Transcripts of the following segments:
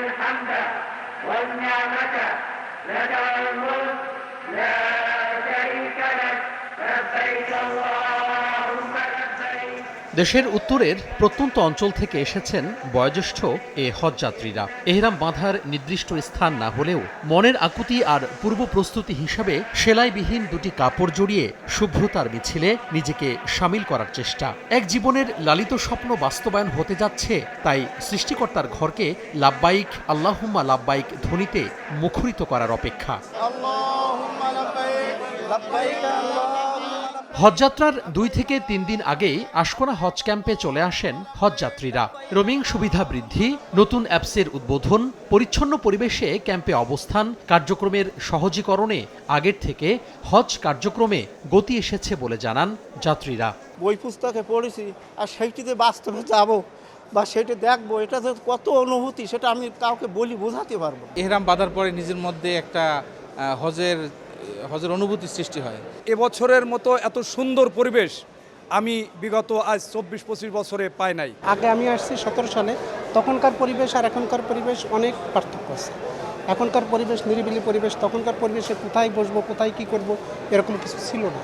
الحمد والنعمة لك الملك لا দেশের উত্তরের প্রত্যন্ত অঞ্চল থেকে এসেছেন বয়োজ্যেষ্ঠ এ হজযাত্রীরা। এহরাম বাঁধার নির্দিষ্ট স্থান না হলেও মনের আকুতি আর পূর্ব প্রস্তুতি হিসাবে সেলাইবিহীন দুটি কাপড় জড়িয়ে শুভ্রতার মিছিলে নিজেকে সামিল করার চেষ্টা। এক জীবনের লালিত স্বপ্ন বাস্তবায়ন হতে যাচ্ছে, তাই সৃষ্টিকর্তার ঘরকে লাব্বাইক, আল্লাহুম্মা লাব্বাইক ধ্বনিতে মুখরিত করার অপেক্ষা। আল্লাহ। হজযাত্রার দুই থেকে তিন দিন আগেই আশকোনা হজ ক্যাম্পে চলে আসেন হজযাত্রীরা রোমিং সুবিধা বৃদ্ধি নতুন অ্যাপসের উদ্বোধন পরিচ্ছন্ন পরিবেশে ক্যাম্পে অবস্থান কার্যক্রমের সহজীকরণে আগের থেকে হজ কার্যক্রমে গতি এসেছে বলে জানান যাত্রীরা বই পুস্তকে পড়েছি আর সেইটিতে বাস্তবে যাব বা সেটা দেখব এটা যে কত অনুভূতি সেটা আমি কাউকে বলি বোঝাতে পারব। এহরাম বাঁধার পরে নিজের মধ্যে একটা হজের হজের অনুভূতি সৃষ্টি হয়। এবছরের মতো এত সুন্দর পরিবেশ আমি বিগত আজ চব্বিশ পঁচিশ বছরে পাই নাই। আগে আমি আসছি সতেরো সালে তখনকার পরিবেশ আর এখনকার পরিবেশ অনেক পার্থক্য আছে। এখনকার পরিবেশ নিরিবিলি পরিবেশ তখনকার পরিবেশে কোথায় বসবো কোথায় কি করব এরকম কিছু ছিল না।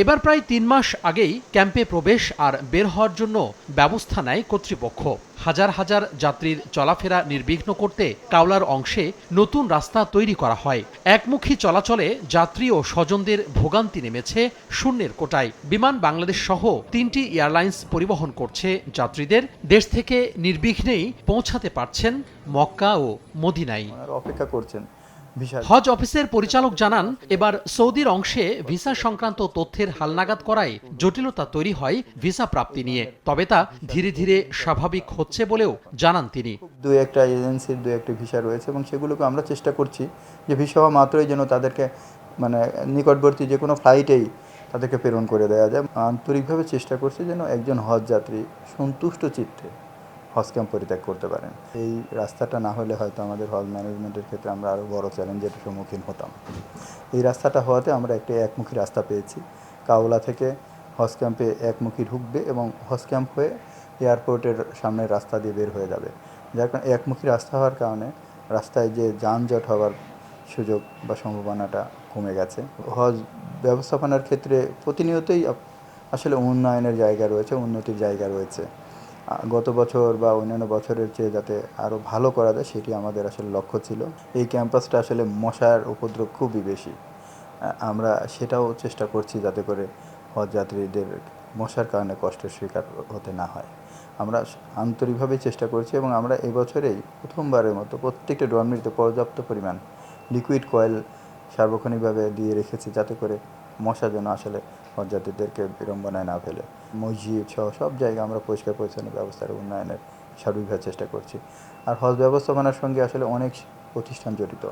এবার প্রায় তিন মাস আগেই ক্যাম্পে প্রবেশ আর বের হওয়ার জন্য ব্যবস্থা নেয় কর্তৃপক্ষ। হাজার হাজার যাত্রীর চলাফেরা নির্বিঘ্ন করতে কাওলার অংশে নতুন রাস্তা তৈরি করা হয়। একমুখী চলাচলে যাত্রী ও স্বজনদের ভোগান্তি নেমেছে শূন্যের কোটায়। বিমান বাংলাদেশ সহ তিনটি এয়ারলাইন্স পরিবহন করছে যাত্রীদের। দেশ থেকে নির্বিঘ্নেই পৌঁছাতে পারছেন মক্কা ও আপনারা অপেক্ষা করছেন। হজ অফিসের পরিচালক জানান এবার সৌদির অংশে ভিসা সংক্রান্ত তথ্যের হালনাগাদ করায় জটিলতা তৈরি হয় ভিসা প্রাপ্তি নিয়ে। তবে তা ধীরে ধীরে স্বাভাবিক হচ্ছে বলেও জানান তিনি। দু একটা এজেন্সির দু একটা ভিসা রয়েছে এবং সেগুলোকে আমরা চেষ্টা করছি যে ভিসা হওয়া মাত্রই যেন তাদেরকে মানে নিকটবর্তী যে কোনো ফ্লাইটেই তাদেরকে প্রেরণ করে দেওয়া যায়। আন্তরিকভাবে চেষ্টা করছি যেন একজন হজ যাত্রী সন্তুষ্ট চিত্তে হজ ক্যাম্প পরিত্যাগ করতে পারেন। এই রাস্তাটা না হলে হয়তো আমাদের হজ ম্যানেজমেন্টের ক্ষেত্রে আমরা আরও বড় চ্যালেঞ্জের সম্মুখীন হতাম। এই রাস্তাটা হওয়াতে আমরা একটি একমুখী রাস্তা পেয়েছি। কাওলা থেকে হজ ক্যাম্পে একমুখী ঢুকবে এবং হজ ক্যাম্প হয়ে এয়ারপোর্টের সামনের রাস্তা দিয়ে বের হয়ে যাবে। যার কারণে একমুখী রাস্তা হওয়ার কারণে রাস্তায় যে যানজট হওয়ার সুযোগ বা সম্ভাবনাটা কমে গেছে। হজ ব্যবস্থাপনার ক্ষেত্রে প্রতিনিয়তই আসলে উন্নয়নের জায়গা রয়েছে, উন্নতির জায়গা রয়েছে। গত বছর বা অন্যান্য বছরের চেয়ে যাতে আরও ভালো করা যায়, সেটি আমাদের আসলে লক্ষ্য ছিল। এই ক্যাম্পাসটা আসলে মশার উপদ্রব খুবই বেশি। আমরা সেটাও চেষ্টা করছি যাতে করে হজযাত্রীদের মশার কারণে কষ্টের শিকার হতে না হয়। আমরা আন্তরিকভাবে চেষ্টা করছি এবং আমরা এবছরেই প্রথমবারের মতো প্রত্যেকটা ডরমিটিতে পর্যাপ্ত পরিমাণ লিকুইড কয়েল সার্বক্ষণিকভাবে দিয়ে রেখেছি যাতে করে মশা যেন আসলে হজযাত্রীদেরকে বিড়ম্বনায় না ফেলে। মসজিদ সহ সব জায়গায় আমরা পরিষ্কার পরিচ্ছন্ন ব্যবস্থার উন্নয়নের সার্বিকভাবে চেষ্টা করছি। আর হজ ব্যবস্থাপনার সঙ্গে আসলে অনেক প্রতিষ্ঠান জড়িত।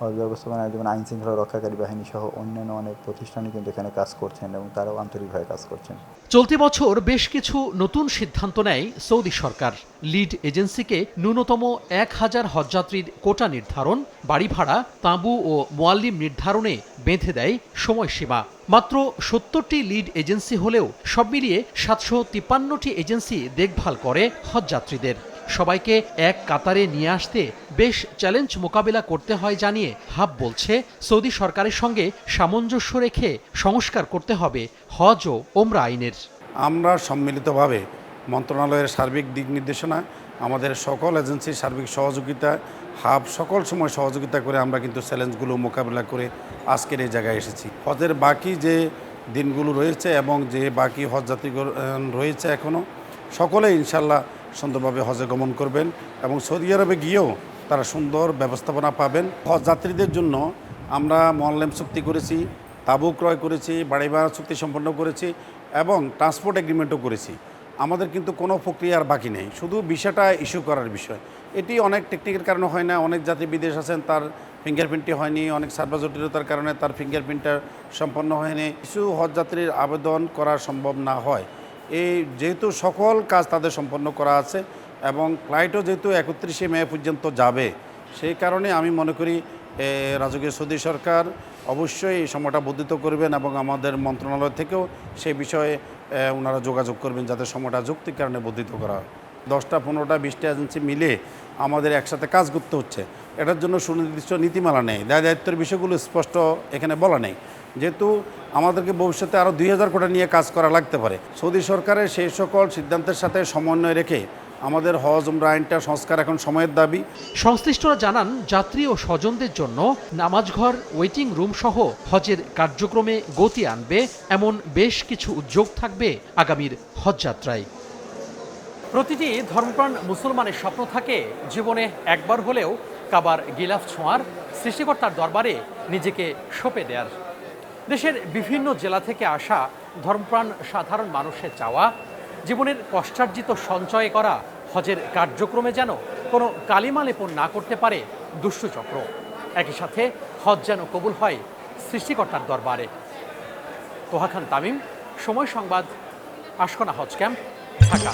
হজ ব্যবস্থাপনায় যেমন আইন শৃঙ্খলা রক্ষাকারী বাহিনী সহ অন্যান্য অনেক প্রতিষ্ঠানই কিন্তু এখানে কাজ করছেন এবং তারাও আন্তরিকভাবে কাজ করছেন। চলতি বছর বেশ কিছু নতুন সিদ্ধান্ত নেয় সৌদি সরকার। লিড এজেন্সিকে ন্যূনতম এক হাজার হজযাত্রীর কোটা নির্ধারণ বাড়ি ভাড়া তাঁবু ও মোয়াল্লিম নির্ধারণে বেঁধে দেয় সময়সীমা। মাত্র সত্তরটি লিড এজেন্সি হলেও সব মিলিয়ে সাতশো তিপ্পান্নটি এজেন্সি দেখভাল করে হজযাত্রীদের। সবাইকে এক কাতারে নিয়ে আসতে বেশ চ্যালেঞ্জ মোকাবিলা করতে হয় জানিয়ে হাব বলছে, সৌদি সরকারের সঙ্গে সামঞ্জস্য রেখে সংস্কার করতে হবে হজ ও ওমরা আইনের। আমরা সম্মিলিতভাবে মন্ত্রণালয়ের সার্বিক দিক নির্দেশনা, আমাদের সকল এজেন্সির সার্বিক সহযোগিতা, হাব সকল সময় সহযোগিতা করে আমরা কিন্তু চ্যালেঞ্জগুলো মোকাবিলা করে আজকের এই জায়গায় এসেছি। হজের বাকি যে দিনগুলো রয়েছে এবং যে বাকি হজ যাত্রী রয়েছে এখনও সকলে ইনশাল্লাহ সুন্দরভাবে হজে গমন করবেন এবং সৌদি আরবে গিয়েও তারা সুন্দর ব্যবস্থাপনা পাবেন। হজ যাত্রীদের জন্য আমরা মল্লেম চুক্তি করেছি, তাবু ক্রয় করেছি বাড়ি ভাড়া চুক্তি সম্পন্ন করেছি এবং ট্রান্সপোর্ট এগ্রিমেন্টও করেছি। আমাদের কিন্তু কোনো প্রক্রিয়া আর বাকি নেই, শুধু বিষয়টা ইস্যু করার বিষয়। এটি অনেক টেকনিকের কারণে হয় না, অনেক যাত্রী বিদেশ আছেন, তার ফিঙ্গারপ্রিন্টটি হয়নি, অনেক সার্ভার জটিলতার কারণে তার ফিঙ্গারপ্রিন্টটা সম্পন্ন হয়নি। কিছু হজ যাত্রীর আবেদন করা সম্ভব না হয়। এই যেহেতু সকল কাজ তাদের সম্পন্ন করা আছে এবং ফ্লাইটও যেহেতু একত্রিশে মে পর্যন্ত যাবে, সেই কারণে আমি মনে করি রাজকীয় সৌদি সরকার অবশ্যই এই সময়টা বর্ধিত করবেন এবং আমাদের মন্ত্রণালয় থেকেও সেই বিষয়ে ওনারা যোগাযোগ করবেন যাতে সময়টা যুক্তির কারণে বর্ধিত করা হয়। দশটা, পনেরোটা, বিশটা এজেন্সি মিলে আমাদের একসাথে কাজ করতে হচ্ছে। এটার জন্য সুনির্দিষ্ট নীতিমালা নেই। দায় দায়িত্বের বিষয়গুলো স্পষ্ট এখানে বলা নেই। যেহেতু আমাদেরকে ভবিষ্যতে আরও দুই হাজার কোটা নিয়ে কাজ করা লাগতে পারে। সৌদি সরকারের সেই সকল সিদ্ধান্তের সাথে সমন্বয় রেখে আমাদের হজ, উমরা, আইনটা সংস্কার এখন সময়ের দাবি। সংশ্লিষ্টরা জানান, যাত্রী ও স্বজনদের জন্য নামাজঘর ওয়েটিং রুম সহ হজের কার্যক্রমে গতি আনবে। এমন বেশ কিছু উদ্যোগ থাকবে আগামীর হজ যাত্রায়। প্রতিটি ধর্মপ্রাণ মুসলমানের স্বপ্ন থাকে জীবনে একবার হলেও কাবার গিলাফ ছোঁয়ার, সৃষ্টিকর্তার দরবারে নিজেকে সঁপে দেয়ার দেশের বিভিন্ন জেলা থেকে আসা ধর্মপ্রাণ সাধারণ মানুষের চাওয়া, জীবনের কষ্টার্জিত সঞ্চয় করা, হজের কার্যক্রমে যেন কোনো কালিমা লেপন না করতে পারে দুষ্টচক্র একই সাথে হজ যেন কবুল হয় সৃষ্টিকর্তার দরবারে। তোহা খান তামিম, সময় সংবাদ, আশকোনা হজ ক্যাম্প, ঢাকা।